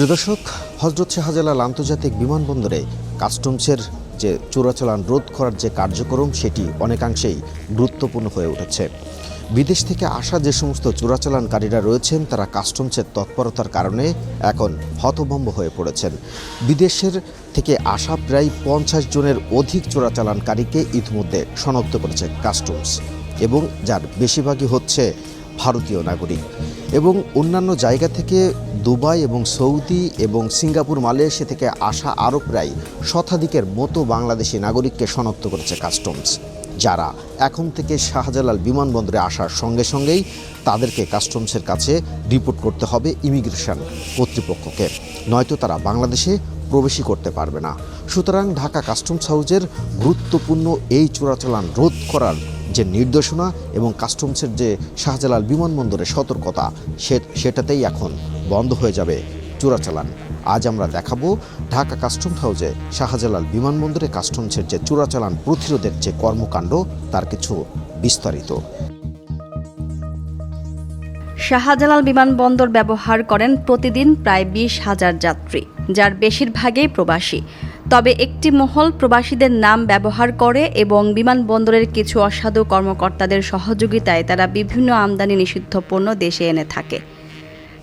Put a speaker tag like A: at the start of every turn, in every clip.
A: প্রিয় দর্শক, হজরত শাহজালাল আন্তর্জাতিক বিমানবন্দরে কাস্টমসের যে চোরাচালান রোধ করার যে কার্যক্রম, সেটি অনেকাংশেই গুরুত্বপূর্ণ হয়ে উঠেছে। বিদেশ থেকে আসা যে সমস্ত চোরাচালানকারীরা রয়েছেন, তারা কাস্টমসের তৎপরতার কারণে এখন হতভম্ব হয়ে পড়েছেন। বিদেশের থেকে আসা প্রায় পঞ্চাশ জনের অধিক চোরাচালানকারীকে ইতিমধ্যে শনাক্ত করেছে কাস্টমস, এবং যার বেশিরভাগই হচ্ছে ভারতীয় নাগরিক। এবং অন্যান্য জায়গা থেকে দুবাই এবং সৌদি এবং সিঙ্গাপুর, মালয়েশিয়া থেকে আসা আরও প্রায় শতাধিকের মতো বাংলাদেশি নাগরিককে শনাক্ত করেছে কাস্টমস, যারা এখন থেকে শাহজালাল বিমানবন্দরে আসার সঙ্গে সঙ্গেই তাদেরকে কাস্টমসের কাছে রিপোর্ট করতে হবে ইমিগ্রেশন কর্তৃপক্ষকে। নয়তো তারা বাংলাদেশে প্রবেশই করতে পারবে না। সুতরাং ঢাকা কাস্টমস হাউজের গুরুত্বপূর্ণ এই চোরাচালান রোধ করার যে নির্দেশনা এবং কাস্টমসের যে শাহজালাল বিমানবন্দরের সতর্কতা সেটাতেই এখন বন্ধ হয়ে যাবে চোরাচালান। আজ আমরা দেখাবো ঢাকা কাস্টমস হাউসে শাহজালাল বিমানবন্দরে কাস্টমসের যে চোরাচালান প্রতিরোধের যে কর্মকাণ্ড, তার কিছু বিস্তারিত।
B: শাহজালাল বিমানবন্দর ব্যবহার করেন প্রতিদিন প্রায় বিশ হাজার যাত্রী, যার বেশিরভাগই প্রবাসী। তবে একটি মহল প্রবাসীদের নাম ব্যবহার করে এবং বিমানবন্দরের কিছু অসাধু কর্মকর্তাদের সহযোগিতায় তারা বিভিন্ন আমদানি নিষিদ্ধ পণ্য দেশে এনে থাকে।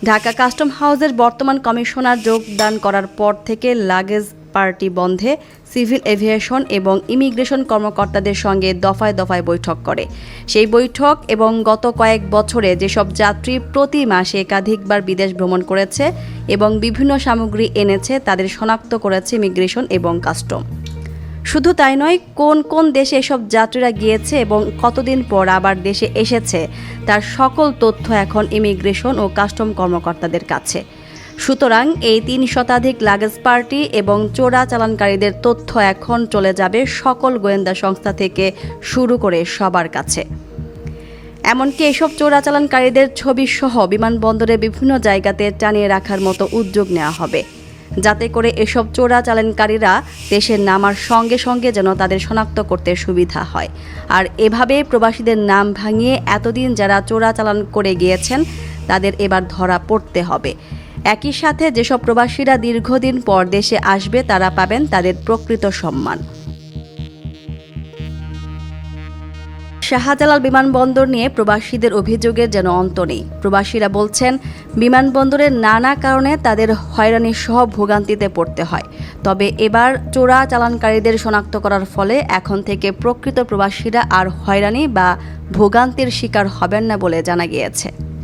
B: ঢাকা কাস্টম হাউসের বর্তমান কমিশনার যোগদান করার পর থেকে লাগেজ পার্টি বন্ধে সিভিল এভিয়েশন এবং ইমিগ্রেশন কর্মকর্তাদের সঙ্গে দফায় দফায় বৈঠক করে। সেই বৈঠক এবং গত কয়েক বছরে যেসব যাত্রী প্রতি মাসে একাধিকবার বিদেশ ভ্রমণ করেছে এবং বিভিন্ন সামগ্রী এনেছে, তাদের শনাক্ত করেছে ইমিগ্রেশন এবং কাস্টম। শুধু তাই নয়, কোন কোন দেশে এসব যাত্রীরা গিয়েছে এবং কতদিন পর আবার দেশে এসেছে, তার সকল তথ্য এখন ইমিগ্রেশন ও কাস্টম কর্মকর্তাদের কাছে। সুতরাং এই তিন শতাধিক লাগেজ পার্টি এবং চোরা চালানকারীদের তথ্য এখন চলে যাবে সকল গোয়েন্দা সংস্থা থেকে শুরু করে সবার কাছে। এমনকি এসব চোরাচালানকারীদের ছবি সহ বিমানবন্দরে বিভিন্ন জায়গাতে টানিয়ে রাখার মতো উদ্যোগ নেওয়া হবে। যাতে করে এসব চোরাচালানকারীরা দেশের নামার সঙ্গে সঙ্গে যেন তাদের শনাক্ত করতে সুবিধা হয়। আর এভাবে প্রবাসীদের নাম ভাঙিয়ে এতদিন যারা চোরাচালান করে গিয়েছেন, তাদের এবার ধরা পড়তে হবে। একই সাথে যেসব প্রবাসীরা দীর্ঘদিন পর দেশে আসবে, তারা পাবেন তাদের প্রকৃত সম্মান। শাহজালাল বিমানবন্দর নিয়ে প্রবাসীদের অভিযোগের যেন অন্ত নেই। প্রবাসীরা বলছেন, বিমানবন্দরের নানা কারণে তাদের হয়রানি সহ ভোগান্তিতে পড়তে হয়। তবে এবার চোরা চালানকারীদের শনাক্ত করার ফলে এখন থেকে প্রকৃত প্রবাসীরা আর হয়রানি বা ভোগান্তির শিকার হবেন না বলে জানা গিয়েছে।